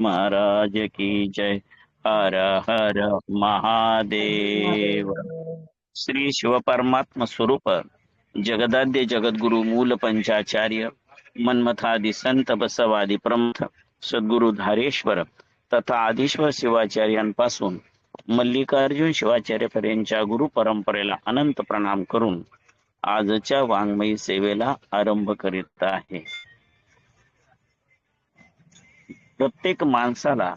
महाराज की जय। हर हर महादेव। श्री शिवपरमात्म स्वरूप। जगदाद्य जगद्गुरु मूल पंचाचार्य। मन्मथादि संत बसवादी प्रमथ सद्गुरु धारेश्वर। तथा आधीश्वर शिवाचार्यांपासून मल्लिकार्जुन शिवाचार्य पर्यंतच्या गुरु परंपरेला अनंत प्रणाम करून आजच्या वाङ्मयी सेवेला आरंभ करीत आहे। प्रत्येक माणसाला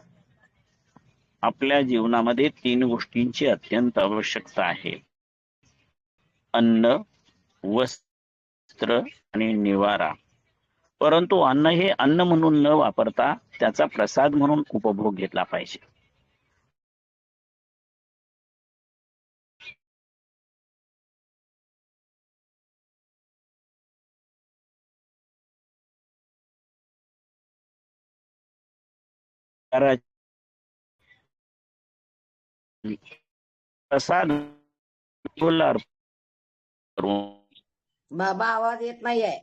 आपल्या जीवनामध्ये तीन गोष्टींची अत्यंत आवश्यकता आहे. अन्न वस्त्र आणि निवारा. परंतु अन्न हे अन्न म्हणून न वापरता त्याचा प्रसाद म्हणून उपभोग घेतला पाहिजे. प्रसाद बाबा आवाज येत नाहीये.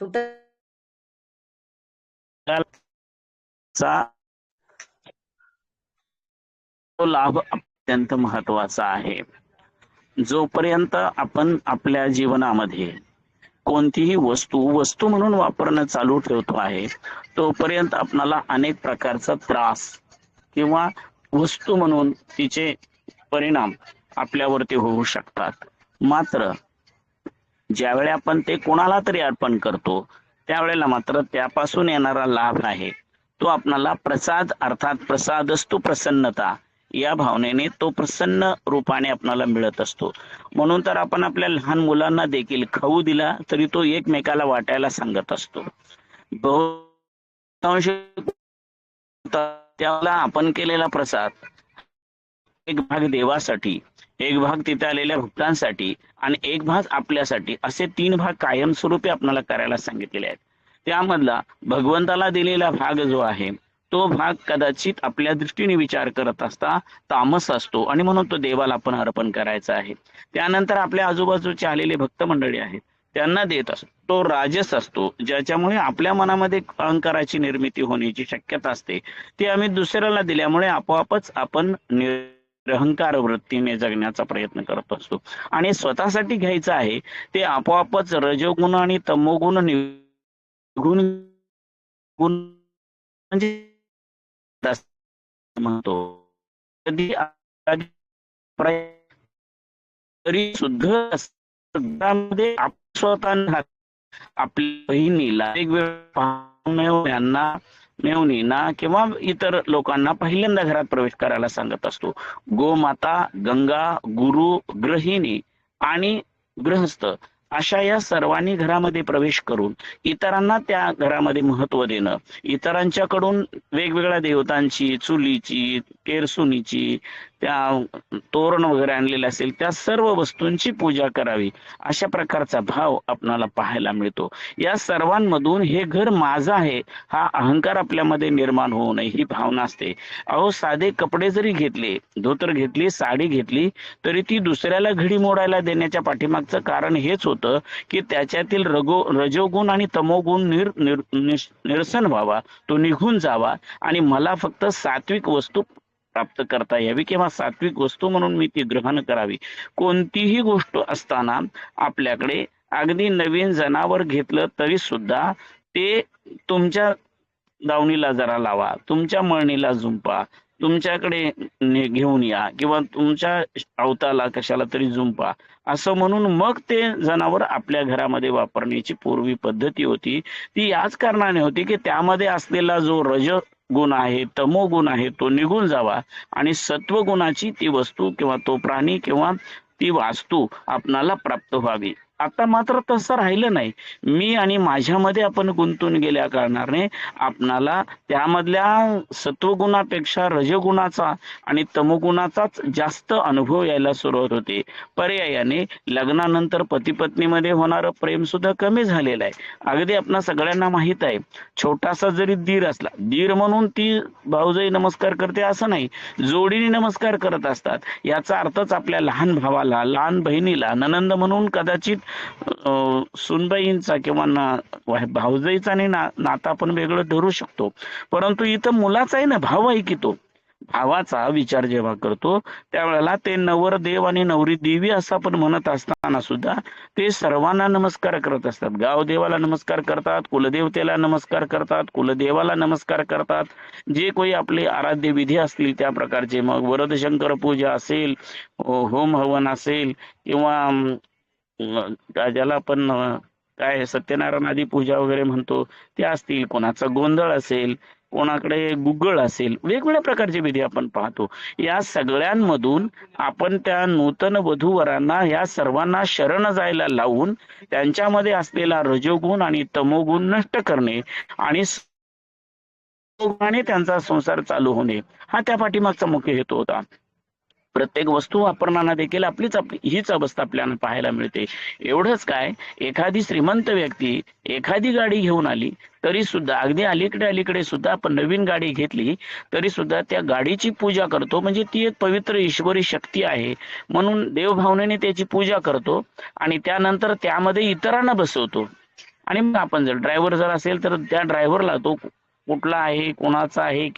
तुट तो लाभ अत्यंत महत्त्वाचा आहे. जोपर्यंत आपण आपल्या जीवनामध्ये कोणतीही वस्तू वस्तू म्हणून वापरणं चालू ठेवतो आहे तोपर्यंत आपणाला अनेक प्रकारचा त्रास किंवा वस्तू म्हणून तिचे परिणाम आपल्यावरती होऊ शकतात. मात्र ज्यावेळी आपण ते कोणाला तरी अर्पण करतो त्यावेळेला मात्र त्यापासून येणारा लाभ आहे तो आपणाला प्रसाद अर्थात प्रसादस्तु प्रसन्नता या भावनेने तो प्रसन्न रूपाने आपणाला मिळत असतो. म्हणून तर आपण आपल्या लहान मुलांना देखील खाऊ दिला तरी तो एकमेकाला वाटायला सांगत असतो. बहुतांश त्याला आपण केलेला प्रसाद एक भाग देवासाठी एक भाग तिथे आलेल्या भक्तांसाठी आणि एक भाग आपल्यासाठी असे तीन भाग कायमस्वरूपी आपल्याला करायला सांगितलेले आहेत. त्यामधला भगवंताला दिलेला भाग जो आहे तो भाग कदाचित आपल्या दृष्टीने विचार करत असता तामस असतो आणि म्हणून तो देवाला आपण अर्पण करायचा आहे. त्यानंतर आपल्या आजूबाजूचे आलेले भक्त मंडळी आहेत त्यांना देत असतो. तो राजस असतो ज्याच्यामुळे आपल्या मनामध्ये अहंकाराची निर्मिती होण्याची शक्यता असते. ती आम्ही दुसऱ्याला दिल्यामुळे आपोआपच आपण निरहंकार वृत्तीने जगण्याचा प्रयत्न करत असतो. आणि स्वतःसाठी घ्यायचं आहे ते आपोआपच रजोगुण आणि तमोगुण निगुण गुण म्हणजे म्हणतो. कधी तरी सुद्धा स्वतः आपल्या बहिणीला वेगवेगळ्या मेवणींना किंवा इतर लोकांना पहिल्यांदा घरात प्रवेश करायला सांगत असतो. गोमाता गंगा गुरु ग्रहिणी आणि गृहस्थ अशा या सर्वांनी घरामध्ये प्रवेश करून इतरांना त्या घरामध्ये महत्त्व देणं इतरांच्याकडून वेगवेगळ्या देवतांची चुलीची केरसुनीची त्या तोरण वगैरे आणलेले असेल त्या सर्व वस्तूंची पूजा करावी. अशा प्रकारचा भाव आपणाला पाहायला मिळतो. या सर्वांमधून हे घर माझं आहे हा अहंकार आपल्यामध्ये निर्माण होऊ नये ही भावना असते. अहो साधे कपडे जरी घेतले धोतर घेतली साडी घेतली तरी ती दुसऱ्याला घडी मोडायला देण्याच्या पाठीमागचं कारण हेच होतं की त्याच्यातील रगो रजोगुण आणि तमोगुण निर निरसन व्हावा तो निघून जावा आणि मला फक्त सात्विक वस्तू प्राप्त करता यावी किंवा सात्विक वस्तू म्हणून मी ती ग्रहण करावी. कोणतीही गोष्ट असताना आपल्याकडे अगदी नवीन जनावर घेतलं तरी सुद्धा ते तुमच्या दावणीला जरा लावा तुमच्या मळणीला झुंपा तुमच्याकडे घेऊन या किंवा तुमच्या अवताला कशाला तरी झुंपा. असं म्हणून मग ते जनावर आपल्या घरामध्ये वापरण्याची पूर्वी पद्धती होती. ती याच कारणाने होती की त्यामध्ये असलेला जो रज गुण आहे तमो गुण आहे तो निघून जावा. आणि सत्व गुणाची ती वस्तू किंवा तो प्राणी किंवा ती वास्तू आपणाला प्राप्त व्हावी. आता मात्र तसं राहिलं नाही. मी आणि माझ्यामध्ये आपण गुंतून गेल्या कारणाने आपणाला त्यामधल्या सत्वगुणापेक्षा रजगुणाचा आणि तमगुणाचाच जास्त अनुभव यायला सुरुवात होते. पर्यायाने लग्नानंतर पतीपत्नीमध्ये होणारं प्रेम सुद्धा कमी झालेलं आहे. अगदी आपणा सगळ्यांना माहीत आहे छोटासा जरी दीर असला दीर म्हणून ती भाऊजाई नमस्कार करते असं नाही जोडीने नमस्कार करत असतात. याचा अर्थच आपल्या लहान भावाला लहान बहिणीला ननंद म्हणून कदाचित सुनबाईंचा किंवा ना भावजाईचा आणि ना नाता आपण वेगळं ठरू शकतो. परंतु इथं मुलाचा आहे ना भाव आहे की तो. भावाचा विचार जेव्हा करतो त्यावेळेला ते नवर देव आणि नवरी देवी असं आपण म्हणत असताना सुद्धा ते सर्वांना नमस्कार करत असतात. गावदेवाला नमस्कार करतात कुलदेवतेला नमस्कार करतात कुलदेवाला नमस्कार करतात. जे कोणी आपले आराध्य विधी असतील त्या प्रकारचे मग वरदशंकर पूजा असेल हो, होम हवन असेल किंवा ज्याला आपण काय सत्यनारायण आदी पूजा वगैरे म्हणतो ते असतील कोणाचा गोंधळ असेल कोणाकडे गुगळ असेल वेगवेगळ्या प्रकारचे विधी आपण पाहतो. या सगळ्यांमधून आपण त्या नूतन वधूवरांना या सर्वांना शरण जायला लावून त्यांच्यामध्ये असलेला रजोगुण आणि तमोगुण नष्ट करणे आणि आणि त्यांचा संसार चालू होणे हा त्या पाठीमागचा मुख्य हेतू होता. प्रत्येक वस्तू वापरताना देखील आपलीच आपली हीच अवस्था आपल्याला पाहायला मिळते. एवढंच काय एखादी श्रीमंत व्यक्ती एखादी गाडी घेऊन आली तरी सुद्धा अगदी अलीकडे अलीकडे सुद्धा आपण नवीन गाडी घेतली तरी सुद्धा त्या गाडीची पूजा करतो. म्हणजे ती एक पवित्र ईश्वरी शक्ती आहे. म्हणून देवभावनेने त्याची पूजा करतो आणि त्यानंतर त्यामध्ये इतरांना बसवतो. आणि मग आपण जर ड्रायव्हर जर असेल तर त्या ड्रायव्हरला तो कुठला आहे कोणाचा आहे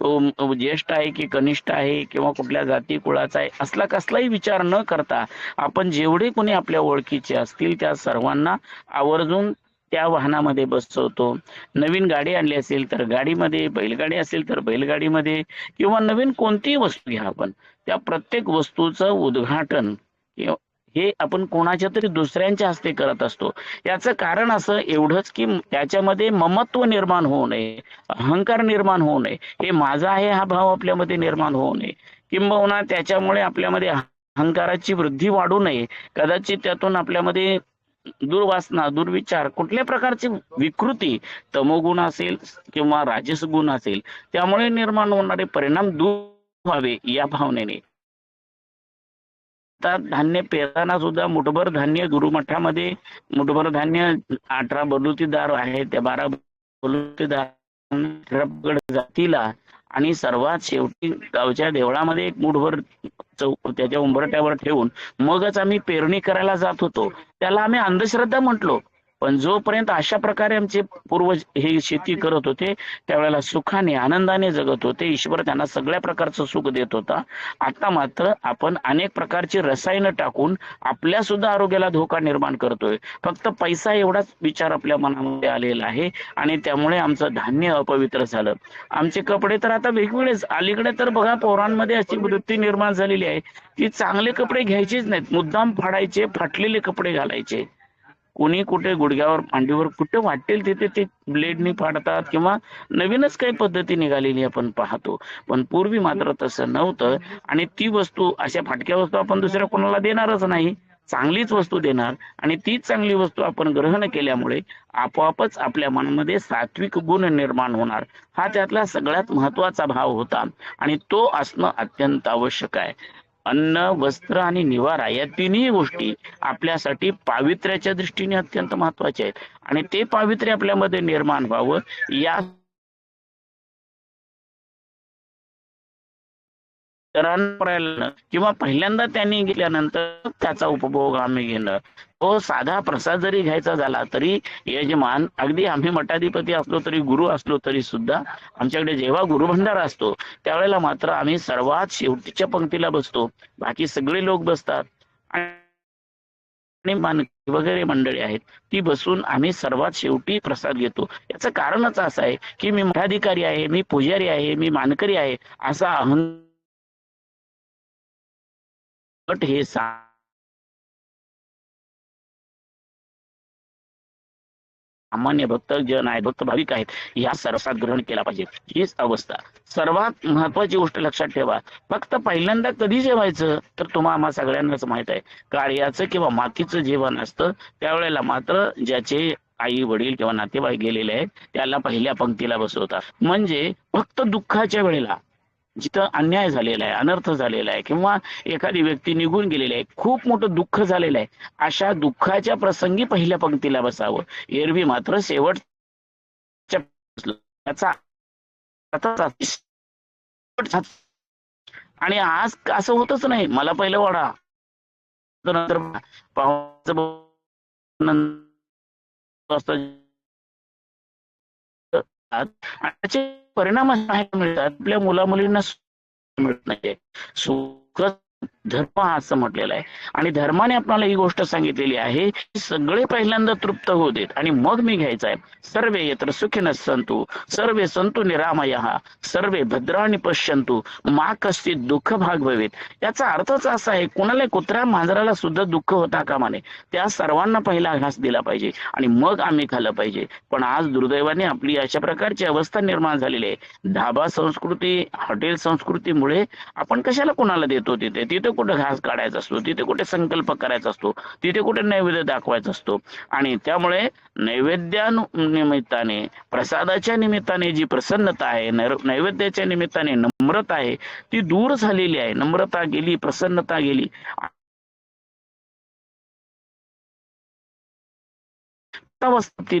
तो ज्येष्ठ आहे की कनिष्ठ आहे किंवा कुठल्या जाती कुळाचा आहे असला कसलाही विचार न करता आपण जेवढे कोणी आपल्या ओळखीचे असतील त्या सर्वांना आवर्जून त्या वाहनामध्ये बसवतो. नवीन गाडी आणली असेल तर गाडीमध्ये बैलगाडी असेल तर बैलगाडीमध्ये किंवा नवीन कोणतीही वस्तू घ्या आपण. त्या प्रत्येक वस्तूचं उद्घाटन किंवा हे आपण कोणाच्या तरी दुसऱ्यांच्या हस्ते करत असतो. याचं कारण असं एवढंच की त्याच्यामध्ये ममत्व निर्माण होऊ नये अहंकार निर्माण होऊ नये. हे माझा आहे हा भाव आपल्यामध्ये निर्माण होऊ नये. किंबहुना त्याच्यामुळे आपल्यामध्ये अहंकाराची वृद्धी वाढू नये. कदाचित त्यातून आपल्यामध्ये दुर्वासना दुर्विचार कुठल्या प्रकारची विकृती तमोगुण असेल किंवा राजस गुण असेल त्यामुळे निर्माण होणारे परिणाम दूर व्हावे या भावनेने. आता धान्य पेरताना सुद्धा मुठभर धान्य गुरुमठामध्ये मुठभर धान्य अठरा बलुतीदार आहे त्या बारा बलुतीदार जातीला आणि सर्वात शेवटी गावच्या देवळामध्ये एक मुठभर चौक त्याच्या उंबरट्यावर ठेवून मगच आम्ही पेरणी करायला जात होतो. त्याला आम्ही अंधश्रद्धा म्हटलो. पण जोपर्यंत अशा प्रकारे आमचे पूर्वज हे शेती करत होते त्यावेळेला सुखाने आनंदाने जगत होते. ईश्वर त्यांना सगळ्या प्रकारचं सुख देत होता. आता मात्र आपण अनेक प्रकारची रसायनं टाकून आपल्या सुद्धा आरोग्याला धोका निर्माण करतोय. फक्त पैसा एवढाच विचार आपल्या मनामध्ये आलेला आहे आणि त्यामुळे आमचं धान्य अपवित्र झालं. आमचे कपडे तर आता वेगवेगळेच. अलीकडे तर बघा पोरांमध्ये अशी वृत्ती निर्माण झालेली आहे. की चांगले कपडे घ्यायचेच नाहीत. मुद्दाम फाडायचे फाटलेले कपडे घालायचे. कोणी कुठे गुडघ्यावर पांडीवर कुठे वाटेल तिथे ते ब्लेडनी फाडतात किंवा नवीनच काही पद्धती निघालेली आपण पाहतो. पण पूर्वी मात्र तसं नव्हतं. आणि ती वस्तू अशा फाटक्या वस्तू आपण दुसऱ्या कोणाला देणारच नाही. चांगलीच वस्तू देणार आणि तीच चांगली वस्तू आपण ग्रहण केल्यामुळे आपोआपच आपल्या मनामध्ये सात्विक गुण निर्माण होणार. हा त्यातला सगळ्यात महत्त्वाचा भाव होता आणि तो असणं अत्यंत आवश्यक आहे. अन्न वस्त्र आणि निवारा या तिन्ही गोष्टी आपल्यासाठी पावित्र्याच्या दृष्टीने अत्यंत महत्त्वाच्या आहेत. आणि ते पावित्र्य आपल्यामध्ये निर्माण व्हावं या इतरांपर्यंत किंवा पहिल्यांदा त्यांनी गेल्यानंतर त्याचा उपभोग आम्ही घेणं. तो साधा प्रसाद जरी घ्यायचा झाला तरी यजमान अगदी आम्ही मठाधिपती असलो तरी गुरु असलो तरी सुद्धा आमच्याकडे जेव्हा गुरुभंडारा असतो त्यावेळेला मात्र आम्ही सर्वात शेवटच्या पंक्तीला बसतो. बाकी सगळे लोक बसतात. आणि मान वगैरे मंडळी आहेत ती बसून आम्ही सर्वात शेवटी प्रसाद घेतो. याचं कारणच असं आहे की मी मठाधिकारी आहे मी पुजारी आहे मी मानकरी आहे असा अहंकार गट हे सा सामान्य भक्त जन आहे भक्त भाविक आहेत या सर्वात ग्रहण केला पाहिजे. हीच अवस्था. सर्वात महत्वाची गोष्ट लक्षात ठेवा. फक्त पहिल्यांदा कधी जेवायचं तर तुम्हा आम्हा सगळ्यांनाच माहीत आहे. कार्याचं किंवा मातीचं जेवण असतं त्यावेळेला मात्र ज्याचे आई वडील किंवा नातेवाईक गेलेले आहेत त्याला पहिल्या पंक्तीला बसवतात. म्हणजे फक्त दुःखाच्या वेळेला. जिथं अन्याय झालेला आहे अनर्थ झालेला आहे किंवा एखादी व्यक्ती निघून गेलेली आहे खूप मोठं दुःख झालेलं आहे अशा दुःखाच्या प्रसंगी पहिल्या पंक्तीला बसावं. एरवी मात्र शेवट आणि आज असं होतच नाही. मला पहिलं वाडा. नंतर पाहुण्याचं परिणाम मिळतात आपल्या मुला मुलींना मिळत नाहीये. सुख धर्म हा असं म्हटलेलं आहे. आणि धर्माने आपल्याला ही गोष्ट सांगितलेली आहे की सगळे पहिल्यांदा तृप्त होऊ देत. आणि मग मी घ्यायचा आहे. सर्व येत्र सुखीन संतू सर्वे संतू निरामया सर्वे भद्राणी पश्यंतू मा कस्ती दुःख भाग भवेत. याचा अर्थच असा आहे कोणाला कुत्र्या मांजराला सुद्धा दुःख होता कामा नये त्या सर्वांना पहिला घास दिला पाहिजे. आणि मग आम्ही खाल्लं पाहिजे. पण आज दुर्दैवाने आपली अशा प्रकारची अवस्था निर्माण झालेली आहे. धाबा संस्कृती हॉटेल संस्कृतीमुळे आपण कशाला कोणाला देतो तिथे? तिथे कुठे घास काढायचा असतो तिथे कुठे संकल्प करायचा असतो तिथे कुठे नैवेद्य दाखवायचा असतो. आणि त्यामुळे नैवेद्या निमित्ताने प्रसादाच्या निमित्ताने जी प्रसन्नता आहे नैवेद्याच्या निमित्ताने नम्रता आहे ती दूर झालेली आहे. नम्रता गेली प्रसन्नता गेली.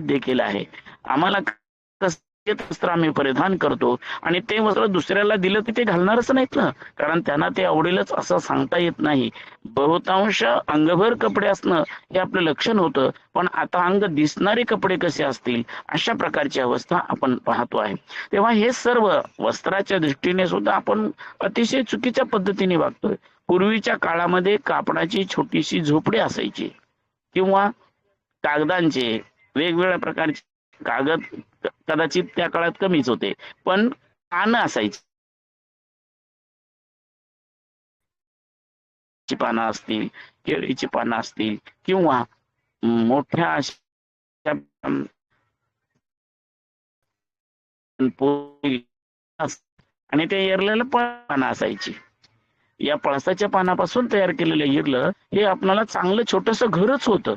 देखील आहे. आम्हाला कस वस्त्र आम्ही परिधान करतो. आणि ते वस्त्र दुसऱ्याला दिलं की ते घालणारच नाहीत ना. कारण त्यांना ते आवडेलच असं सांगता येत नाही. बहुतांश अंगभर कपडे असणं हे आपलं लक्षण होतं. पण आता अंग दिसणारे कपडे कसे असतील? अशा प्रकारची अवस्था आपण पाहतो आहे. तेव्हा हे सर्व वस्त्राच्या दृष्टीने सुद्धा आपण अतिशय चुकीच्या पद्धतीने वागतोय. पूर्वीच्या काळामध्ये कापडाची छोटीशी झोपडी असायची. किंवा कागदांचे वेगवेगळ्या प्रकारचे कागद कदाचित त्या काळात कमीच होते. पण पानं असायची. ची पानं असतील केळीची पानं असतील किंवा मोठ्या आणि ते एरलेलं पानं असायची. या पळसाच्या पानापासून तयार केलेलं इरलं हे आपल्याला चांगलं छोटस घरच होतं.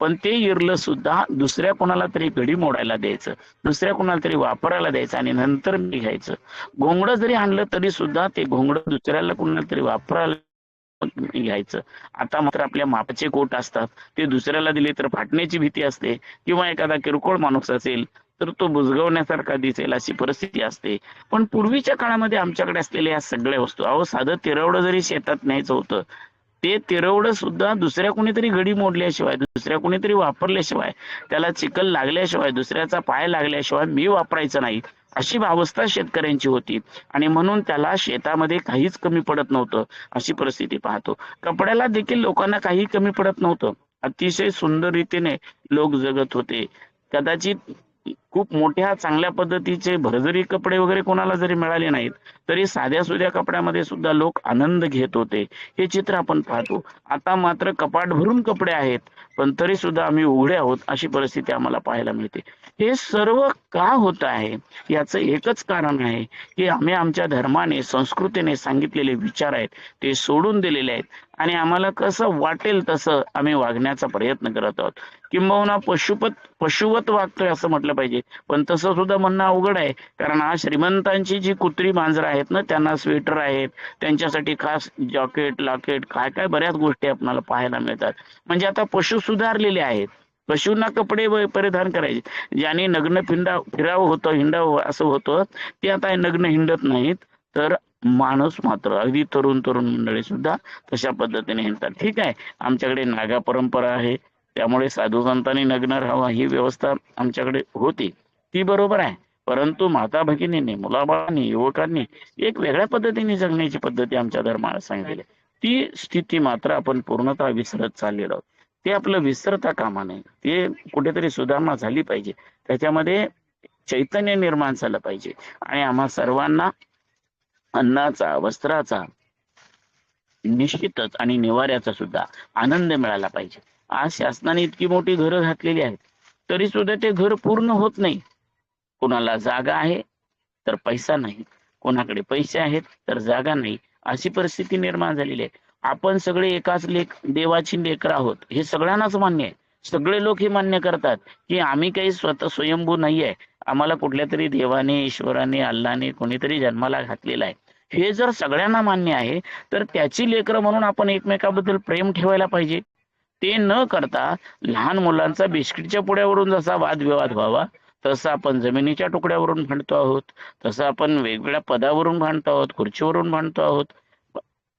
पण ते इरलं सुद्धा दुसऱ्या कोणाला तरी घडी मोडायला द्यायचं दुसऱ्या कोणाला तरी वापरायला द्यायचं आणि नंतर मी घ्यायचं. घोंगडं जरी आणलं तरी सुद्धा ते घोंगडं दुसऱ्याला कोणाला तरी वापरायला घ्यायचं. आता मात्र आपल्या मापाचे कोट असतात ते दुसऱ्याला दिले तर फाटण्याची भीती असते किंवा एखादा किरकोळ माणूस असेल तर तो बुजगवण्यासारखा दिसेल अशी परिस्थिती असते. पण पूर्वीच्या काळामध्ये आमच्याकडे असलेल्या या सगळ्या वस्तू अहो साधं तिरवडं जरी शेतात न्यायचं होतं ते तिरवडं सुद्धा दुसऱ्या कोणीतरी घडी मोडल्याशिवाय दुसऱ्या कोणीतरी वापरल्याशिवाय त्याला चिखल लागल्याशिवाय दुसऱ्याचा पाय लागल्याशिवाय मी वापरायचं नाही अशी अवस्था शेतकऱ्यांची होती. आणि म्हणून त्याला शेतामध्ये काहीच कमी पडत नव्हतं अशी परिस्थिती पाहतो. कपड्याला देखील लोकांना काही कमी पडत नव्हतं. अतिशय सुंदर रीतीने लोक जगत होते. कदाचित खूप मोठ्या चांगल्या पद्धतीचे भरजरी कपडे वगैरे कोणाला जरी मिळाले नाहीत तरी साध्या सुध्या कपड्यामध्ये सुद्धा लोक आनंद घेत होते. हे चित्र आपण पाहतो. आता मात्र कपाट भरून कपडे आहेत पण तरी सुद्धा आम्ही उघडे आहोत अशी परिस्थिती आम्हाला पाहायला मिळते. हे सर्व का होत आहे? याचं एकच कारण आहे की आम्ही आमच्या धर्माने संस्कृतीने सांगितलेले विचार आहेत ते सोडून दिलेले आहेत. आणि आम्हाला कसं वाटेल तसं आम्ही वागण्याचा प्रयत्न करत आहोत. किंबहुना पशुपत पशुवत वागतोय असं म्हटलं पाहिजे. पण तसं सुद्धा म्हणणं अवघड आहे. कारण आज श्रीमंतांची जी कुत्री मांजरं आहेत ना त्यांना स्वेटर आहेत त्यांच्यासाठी खास जॉकेट लॉकेट काय काय बऱ्याच गोष्टी आपल्याला पाहायला मिळतात. म्हणजे आता पशु सुधारलेले आहेत. पशूंना कपडे परिधान करायचे. ज्याने नग्न फिंडा फिरावं होतं हिंडावं असं होतं ते आता नग्न हिंडत नाहीत. तर माणूस मात्र अगदी तरुण तरुण मंडळी सुद्धा तशा पद्धतीने हिंडतात. ठीक आहे. आमच्याकडे नागा परंपरा आहे. त्यामुळे साधू संतांनी नग्न राहावा ही व्यवस्था आमच्याकडे होती. ती बरोबर आहे. परंतु माता भगिनींनी मुलाबाळांनी युवकांनी एक वेगळ्या पद्धतीने जगण्याची पद्धती आमच्या धर्माला सांगितली. ती स्थिती मात्र आपण पूर्णतः विसरत चाललेलो आहोत. ते आपलं विसरता कामा नये. ते कुठेतरी सुधारणा झाली पाहिजे. त्याच्यामध्ये चैतन्य निर्माण झालं पाहिजे. आणि आम्हा सर्वांना अन्नाचा वस्त्राचा निश्चितच आणि निवाऱ्याचा सुद्धा आनंद मिळाला पाहिजे. आज शासनाने इतकी मोठी घरं घातलेली आहेत तरी सुद्धा ते घर पूर्ण होत नाही. कोणाला जागा आहे तर पैसा नाही. कोणाकडे पैसे आहेत तर जागा नाही. अशी परिस्थिती निर्माण झालेली आहे. आपण सगळे एकाच लेख देवाची लेकर आहोत. हे सगळ्यांनाच मान्य आहे. सगळे लोक हे मान्य करतात की आम्ही काही स्वतः स्वयंभू नाही आहे. आम्हाला कुठल्या तरी देवाने ईश्वराने अल्लाने कोणीतरी जन्माला घातलेला आहे. हे जर सगळ्यांना मान्य आहे तर त्याची लेकरं म्हणून आपण एकमेकाबद्दल प्रेम ठेवायला पाहिजे. ते न करता लहान मुलांचा बिस्किटच्या पुड्यावरून जसा वादविवाद व्हावा तसं आपण जमिनीच्या तुकड्यावरून भांडतो आहोत तसं आपण वेगवेगळ्या पदावरून भांडतो आहोत खुर्चीवरून भांडतो आहोत.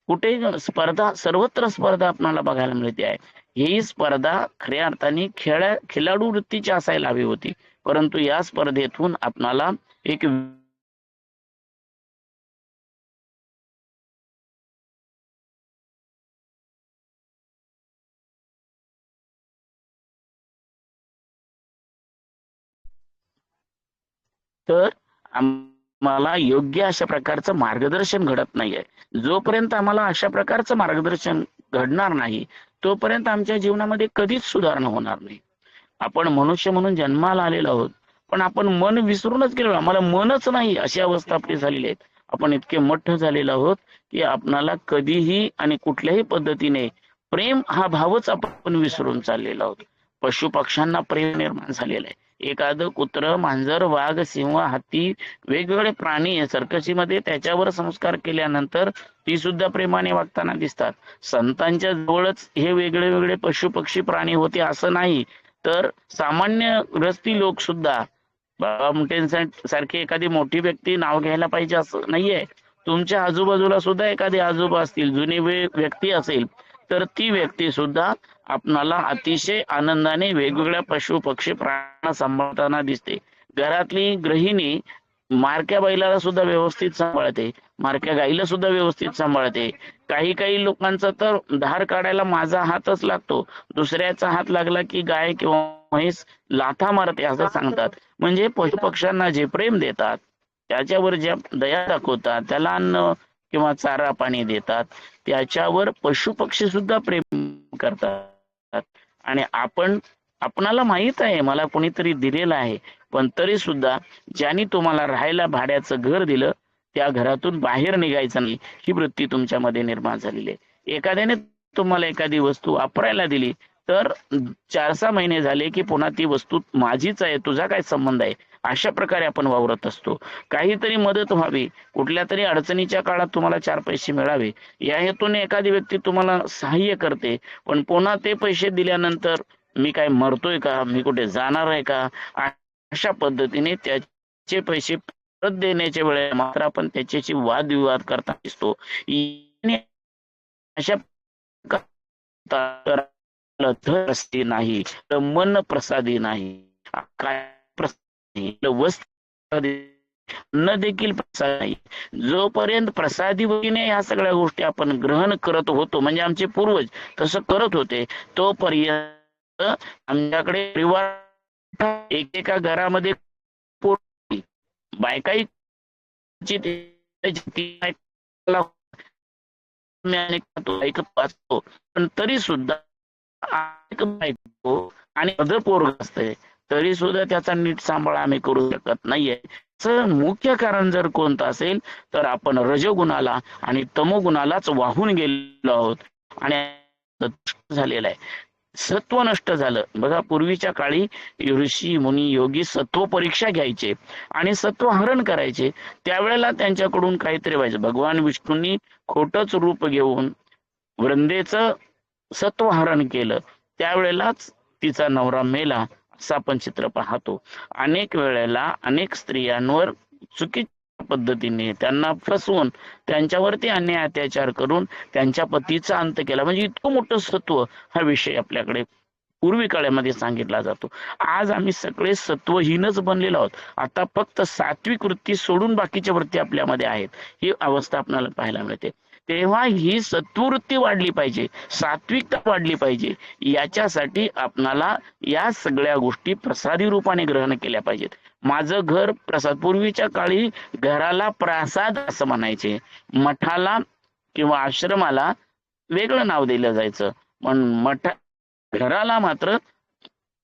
कुठे स्पर्धा सर्वत्र स्पर्धा आपल्याला बघायला मिळते आहे. ही स्पर्धा खऱ्या अर्थाने खेळा खिलाडू वृत्तीची असायला हवी होती. परंतु या स्पर्धेतून आपणाला एक तर आम्हाला योग्य अशा प्रकारचं मार्गदर्शन घडत नाहीये. जोपर्यंत आम्हाला अशा प्रकारचं मार्गदर्शन घडणार नाही तोपर्यंत आमच्या जीवनामध्ये कधीच सुधारणा होणार नाही. आपण मनुष्य म्हणून जन्माला आलेलो आहोत पण आपण मन विसरूनच गेलो आम्हाला मनच नाही अशी अवस्था आपली झालेली आहे. आपण इतके मठ्ठ झालेलो आहोत की आपणाला कधीही आणि कुठल्याही पद्धतीने प्रेम हा भावच आपण विसरून चाललेलो आहोत. पशु पक्ष्यांना प्रेम निर्माण झालेलं आहे. एखादं कुत्र मांजर वाघ सिंह हत्ती वेगवेगळे प्राणी सर्कशीमध्ये त्याच्यावर संस्कार केल्यानंतर ती सुद्धा प्रेमाने वागताना दिसतात. संतांच्या जवळच हे वेगळे वेगळे पशु पक्षी प्राणी होते असं नाही तर सामान्य ग्रस्ती लोक सुद्धा बाबा सारखी एखादी मोठी व्यक्ती नाव घ्यायला पाहिजे असं नाहीये. तुमच्या आजूबाजूला सुद्धा एखादी आजोबा असतील जुनी व्यक्ती असेल तर ती व्यक्ती सुद्धा आपणाला अतिशय आनंदाने वेगवेगळ्या पशु पक्षी प्राण सांभाळताना दिसते. घरातली गृहिणी मारक्या बैलाला सुद्धा व्यवस्थित सांभाळते. मारक्या गाईला सुद्धा व्यवस्थित सांभाळते. काही काही लोकांचा तर धार काढायला माझा हातच लागतो. दुसऱ्याचा हात लागला की गाय किंवा म्हैस लाथा मारते असं सांगतात. म्हणजे पशु पक्ष्यांना जे प्रेम देतात त्याच्यावर ज्या दया दाखवतात त्याला अन्न किंवा चारा पाणी देतात. त्याच्यावर पशु पक्षी सुद्धा प्रेम करतात. आणि आपण आपणाला माहीत आहे मला कोणीतरी दिलेलं आहे. पण तरी सुद्धा ज्यांनी तुम्हाला राहायला भाड्याचं घर दिलं त्या घरातून बाहेर निघायचं नाही. ही वृत्ती तुमच्यामध्ये निर्माण झालेली आहे. एखाद्याने तुम्हाला एखादी वस्तू वापरायला दिली तर चार सहा महिने झाले की पुन्हा ती वस्तू माझीच आहे तुझा काय संबंध आहे? अशा प्रकारे आपण वावरत असतो. काहीतरी मदत व्हावी. कुठल्या तरी अडचणीच्या काळात तुम्हाला चार पैसे मिळावे. या हेतूने एखादी व्यक्ती तुम्हाला सहाय्य करते. पण पुन्हा ते पैसे दिल्यानंतर मी काय मरतोय का? मी कुठे जाणार आहे का? अशा पद्धतीने त्याचे पैसे परत देण्याच्या वेळेला मात्र आपण त्याच्याशी वादविवाद करता दिसतो. अशा नाही. मन प्रसादी नाही. काय न देखील प्रसाद नाही. जोपर्यंत प्रसादी वगैरे ह्या सगळ्या गोष्टी आपण ग्रहण करत होतो म्हणजे आमचे पूर्वज तसं करत होते तोपर्यंत आमच्याकडे परिवार एकेका घरामध्ये बायकाही ऐकत वाचतो पण तरी सुद्धा आणि पोरग असते तरी सुद्धा त्याचा नीट सांभाळ आम्ही करू शकत नाहीये. मुख्य कारण जर कोणतं असेल तर आपण रजगुणाला आणि तमोगुणालाच वाहून गेलेलो आहोत. आणि झालेला आहे. सत्व नष्ट झालं. बघा पूर्वीच्या काळी ऋषी मुनी योगी सत्व परीक्षा घ्यायचे आणि सत्व हरण करायचे. त्यावेळेला त्यांच्याकडून काहीतरी व्हायचं. भगवान विष्णूंनी खोटच रूप घेऊन वृंदेचं सत्व हरण केलं. त्यावेळेलाच तिचा नवरा मेला. आपण चित्र पाहतो. अनेक वेळेला अनेक स्त्रियांवर चुकीच्या पद्धतीने त्यांना फसवून त्यांच्यावरती अन्याय अत्याचार करून त्यांच्या पतीचा अंत केला. म्हणजे इतकं मोठं सत्व हा विषय आपल्याकडे पूर्वी काळामध्ये सांगितला जातो. आज आम्ही सगळे सत्वहीनच बनलेलो आहोत. आता फक्त सात्विक वृत्ती सोडून बाकीच्या वृत्ती आपल्यामध्ये आहेत. ही अवस्था आपल्याला पाहायला मिळते. तेव्हा ही सत्ववृत्ती वाढली पाहिजे सात्विकता वाढली पाहिजे. याच्यासाठी आपणाला या सगळ्या गोष्टी प्रसादी रूपाने ग्रहण केल्या पाहिजेत. माझं घर प्रसाद पूर्वीच्या काळी घराला प्रसाद असं म्हणायचे. मठाला किंवा आश्रमाला वेगळं नाव दिलं जायचं. पण मठा घराला मात्र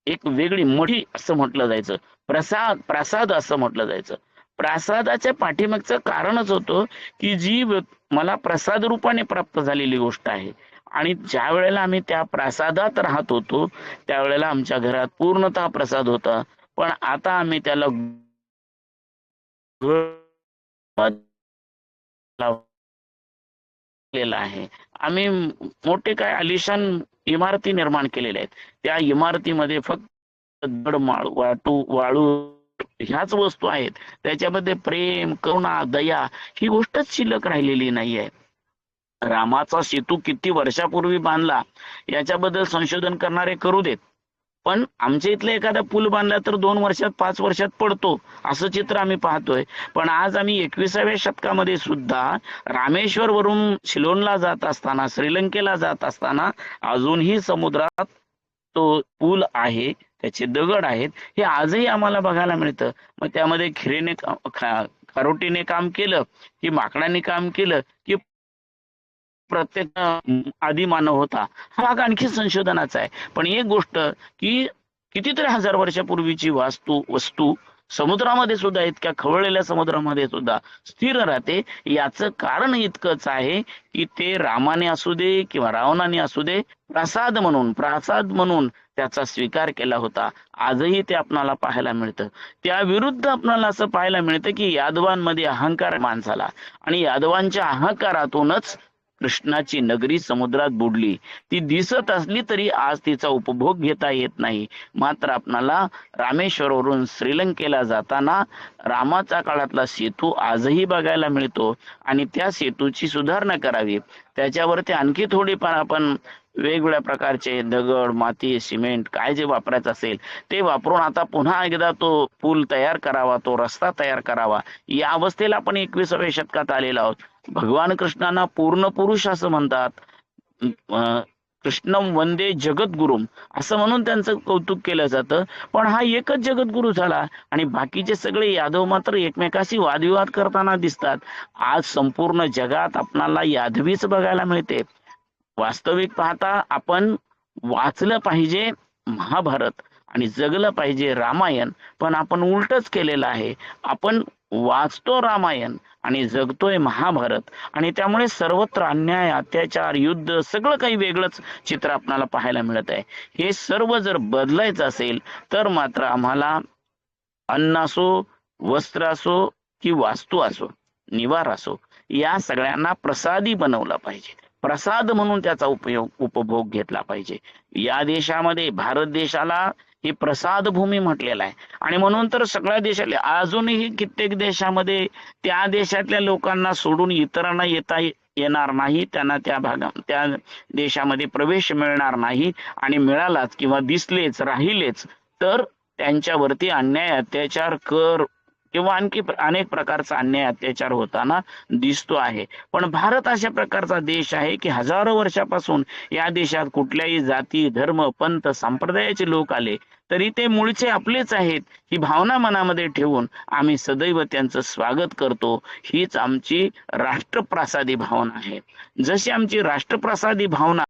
एक वेगळी मोठी असं म्हटलं जायचं. प्रसाद प्रसाद असं म्हटलं जायचं. प्रसादाच्या पाठीमागचं कारणच होतं की जी मला प्रसाद रूपाने प्राप्त झालेली गोष्ट आहे. आणि ज्या वेळेला आम्ही त्या प्रसादात राहत होतो त्यावेळेला आमच्या घरात पूर्णतः प्रसाद होता. पण आता आम्ही त्याला आहे. आम्ही मोठे काय आलिशान इमारती निर्माण केलेल्या आहेत. त्या इमारतीमध्ये फक्त दड वाटू वाळू ह्याच वस्तू आहेत. त्याच्यामध्ये प्रेम करुणा दया ही गोष्टच शिल्लक राहिलेली नाही आहे रामाचा सेतू किती वर्षापूर्वी बांधला याच्याबद्दल संशोधन करणारे करू देत. पण आमच्या इथलं एखादा पूल बांधला तर दोन वर्षात पाच वर्षात पडतो असं चित्र आम्ही पाहतोय. पण आज आम्ही एकविसाव्या शतकामध्ये सुद्धा रामेश्वर वरून शिलोनला जात असताना श्रीलंकेला जात असताना अजूनही समुद्रात तो पूल आहे. त्याचे दगड आहेत हे आजही आम्हाला बघायला मिळतं. मग त्यामध्ये खिरेने खारोटीने काम केलं की माकडाने काम केलं की प्रत्येक अं, आदिमानव होता. हा भाग आणखी संशोधनाचा आहे. पण एक गोष्ट की कितीतरी हजार वर्षापूर्वीची वास्तू वस्तू समुद्रामध्ये सुद्धा इतक्या खवळलेल्या समुद्रामध्ये सुद्धा स्थिर राहते. याचं कारण इतकंच आहे की ते रामाने असू दे किंवा रावणाने असू दे प्रसाद म्हणून प्रसाद म्हणून त्याचा स्वीकार केला होता. आजही ते आपणाला पाहायला मिळतं. त्या विरुद्ध आपणाला असं पाहायला मिळतं की यादवांमध्ये अहंकार माणसाला आणि यादवांच्या अहंकारातूनच कृष्णाची नगरी समुद्रात बुडली. ती दिसत असली तरी आज तिचा उपभोग घेता येत नाही. मात्र आपणाला रामेश्वरवरून श्रीलंकेला जाताना रामाचा काळातला सेतू आजही बघायला मिळतो आणि त्या सेतूची सुधारणा करावी. त्याच्यावरती आणखी थोडीफार आपण वेगवेगळ्या प्रकारचे दगड माती सिमेंट काय जे वापरायचं असेल ते वापरून आता पुन्हा एकदा तो पूल तयार करावा तो रस्ता तयार करावा. या अवस्थेला आपण एकविसाव्या शतकात आलेलो आहोत. भगवान कृष्णांना पूर्ण पुरुष असं म्हणतात. कृष्णम वंदे जगद्गुरुम असं म्हणून त्यांचं कौतुक केलं जातं. पण हा एकच जगद्गुरु झाला आणि बाकीचे सगळे यादव मात्र एकमेकाशी वादविवाद करताना दिसतात. आज संपूर्ण जगात आपणाला यादवीच बघायला मिळते. वास्तविक पाहता आपण वाचलं पाहिजे महाभारत आणि जगलं पाहिजे रामायण पण आपण उलटच केलेलं आहे. आपण वाचतो रामायण आणि जगतोय महाभारत आणि त्यामुळे सर्वत्र अन्याय अत्याचार युद्ध सगळं काही वेगळंच चित्र आपणाला पाहायला मिळत आहे. हे सर्व जर बदलायचं असेल तर मात्र आम्हाला अन्न असो वस्त्र असो की वास्तू असो निवार असो या सगळ्यांना प्रसादी बनवला पाहिजे. प्रसाद म्हणून त्याचा उपयोग उपभोग घेतला पाहिजे. या देशामध्ये भारत देशाला ही प्रसाद भूमी म्हटलेलं आहे. आणि म्हणून तर सगळ्या देशातल्या अजूनही कित्येक देशामध्ये त्या देशातल्या लोकांना सोडून इतरांना येता येणार नाही त्यांना त्या भागा त्या देशामध्ये प्रवेश मिळणार नाही. आणि मिळालाच किंवा दिसलेच राहिलेच तर त्यांच्यावरती अन्याय अत्याचार कर किंवा आणखी अनेक प्रकारचा अन्याय अत्याचार होताना दिसतो आहे. पण भारत अशा प्रकारचा देश आहे की हजारो वर्षापासून या देशात कुठल्याही जाती धर्म पंथ संप्रदायाचे लोक आले तरी ते मूळचे आपलेच आहेत ही भावना मनामध्ये ठेवून आम्ही सदैव त्यांचं स्वागत करतो. हीच आमची राष्ट्रप्रसादी भावना आहे. जशी आमची राष्ट्रप्रसादी भावना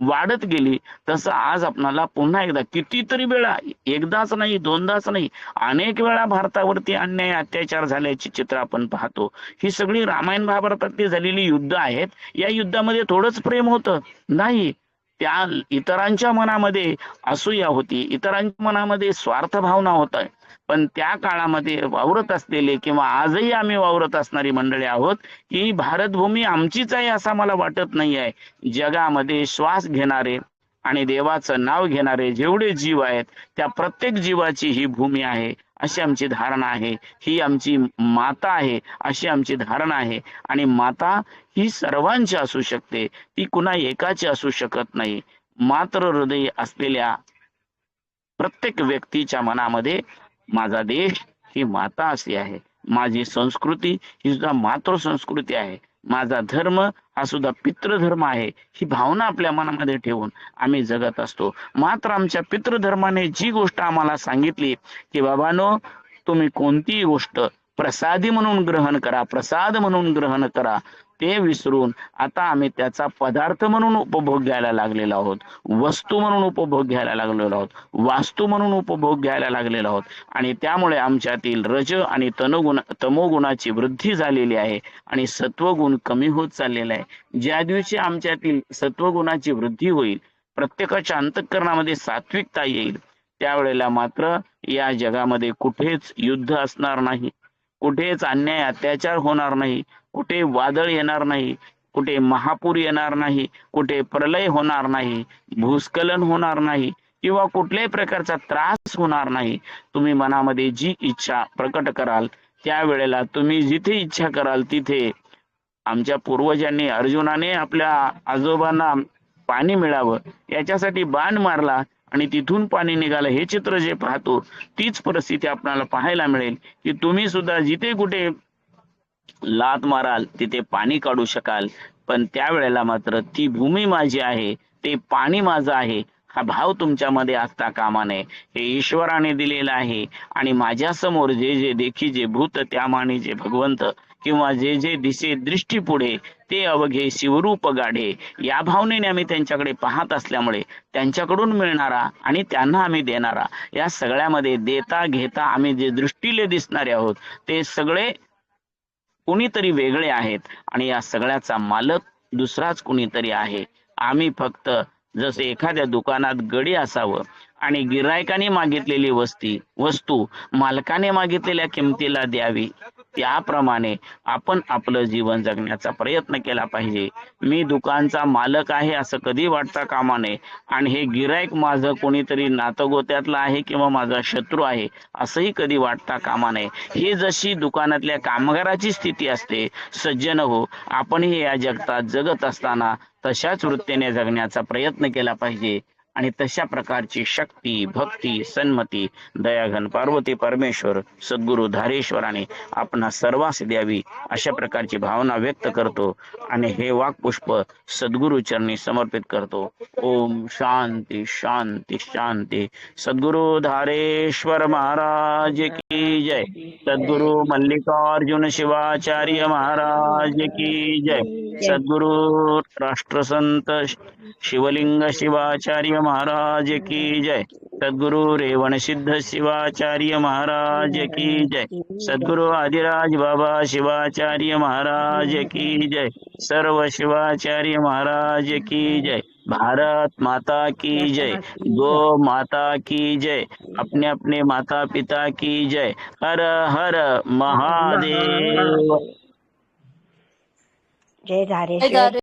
वाढत गेली तसं आज आपणाला पुन्हा एकदा कितीतरी वेळा एकदाच नाही दोनदाच नाही अनेक वेळा भारतावरती अन्याय अत्याचार झाल्याची चित्र आपण पाहतो. ही सगळी रामायण महाभारतातली झालेली युद्ध आहेत. या युद्धामध्ये थोडंच प्रेम होतं. नाही त्या इतरांच्या मनामध्ये असूया होती. इतरांच्या मनामध्ये स्वार्थ भावना होत पण त्या काळामध्ये वावरत असलेले किंवा आजही आम्ही वावरत असणारी मंडळी आहोत की भारतभूमी आमचीच आहे असा मला वाटत नाही आहे. जगामध्ये श्वास घेणारे आणि देवाचं नाव घेणारे जेवढे जीव आहेत त्या प्रत्येक जीवाची ही भूमी आहे. अशी आमची धारणा आहे. ही आमची माता आहे अशी आमची धारणा आहे. आणि माता ही सर्वांची असू शकते. ती कुणा एकाची असू शकत नाही. मात्र हृदय असलेल्या प्रत्येक व्यक्तीच्या मनामध्ये माझा देश ही माता अशी आहे. माझी संस्कृती ही सुद्धा मातृ संस्कृती आहे. माझा धर्म हा सुद्धा पितृधर्म आहे ही भावना आपल्या मनामध्ये ठेवून आम्ही जगत असतो. मात्र आमच्या पितृधर्माने जी गोष्ट आम्हाला सांगितली की बाबानो तुम्ही कोणतीही गोष्ट प्रसादी म्हणून ग्रहण करा प्रसाद म्हणून ग्रहण करा. ते विसरून आता आम्ही त्याचा पदार्थ म्हणून उपभोग घ्यायला लागलेलो आहोत. वस्तू म्हणून उपभोग घ्यायला लागलेलो आहोत. वास्तू म्हणून उपभोग घ्यायला लागलेलो आहोत. आणि त्यामुळे आमच्यातील रज आणि तनगुण तमोगुणाची वृद्धी झालेली आहे आणि सत्वगुण कमी होत चाललेला आहे. ज्या दिवशी आमच्यातील सत्वगुणाची वृद्धी होईल प्रत्येकाच्या अंतःकरणामध्ये सात्विकता येईल त्यावेळेला मात्र या जगामध्ये कुठेच युद्ध असणार नाही. कुठेच अन्याय अत्याचार होणार नाही. कुठे वादळ येणार नाही. कुठे महापूर येणार नाही. कुठे प्रलय होणार नाही. भूस्खलन होणार नाही. किंवा कुठल्याही प्रकारचा त्रास होणार नाही. तुम्ही मनामध्ये जी इच्छा प्रकट कराल त्यावेळेला तुम्ही जिथे इच्छा कराल तिथे आमच्या पूर्वजांनी अर्जुनाने आपल्या आजोबांना पाणी मिळावं. याच्यासाठी बाण मारला. आणि तिथून पाणी निघालं. हे चित्र जे पाहतो तीच परिस्थिती आपल्याला पाहायला मिळेल की तुम्ही सुद्धा जिथे कुठे लात माराल तिथे पाणी काढू शकाल. पण त्यावेळेला मात्र ती भूमी माझी आहे ते पाणी माझं आहे. हा भाव तुमच्यामध्ये असता कामा नये हे ईश्वराने दिलेलं आहे. आणि माझ्यासमोर जे जे देखी जे भूत त्यामाने जे भगवंत किंवा जे जे दिसे दृष्टी पुढे ते अवघे शिवरूप गाढे. या भावनेने आम्ही त्यांच्याकडे पाहत असल्यामुळे त्यांच्याकडून मिळणारा आणि त्यांना आम्ही देणारा या सगळ्यामध्ये देता घेता आम्ही जे दृष्टीले दिसणारे आहोत ते सगळे कुणीतरी वेगळे आहेत आणि या सगळ्याचा मालक दुसराच कुणीतरी आहे. आम्ही फक्त जसे एखाद्या दुकानात गडी असावं आणि गिरायकाने मागितलेली वस्ती वस्तू मालकाने मागितलेल्या किमतीला द्यावी. त्याप्रमाणे आपण आपलं जीवन जगण्याचा प्रयत्न केला पाहिजे. मी दुकानचा मालक आहे असं कधी वाटता कामा नये आणि हे गिरायक माझं कोणीतरी नातगोत्यातलं आहे किंवा माझा शत्रू आहे असंही कधी वाटता कामा नये ही जशी दुकानातल्या कामगाराची स्थिती असते सज्जन हो आपणही या जगतात जगत असताना तशाच वृत्तीने जगण्याचा प्रयत्न केला पाहिजे. आणि तशा प्रकारची शक्ती भक्ती सन्मती दयाघन पार्वती परमेश्वर सद्गुरु धारेश्वराने आपण सर्वांस द्यावी अशा प्रकारची भावना व्यक्त करतो आणि हे वाक्पुष्प सद्गुरु चरणी समर्पित करतो. ओम शांती शांती शांती. सद्गुरु धारेश्वर महाराज की जय. सद्गुरु मल्लिकार्जुन शिवाचार्य महाराज की जय. सद्गुरु राष्ट्रसंत शिवलिंग शिवाचार्य महाराज की जय। सदगुरु रेवण सिद्ध शिवाचार्य महाराज की जय। सदगुरु आदिराज बाबा शिवाचार्य महाराज की जय। सर्व शिवाचार्य महाराज की जय। भारत माता की जय। गो माता की जय। अपने अपने माता पिता की जय। हर हर महादेव। जय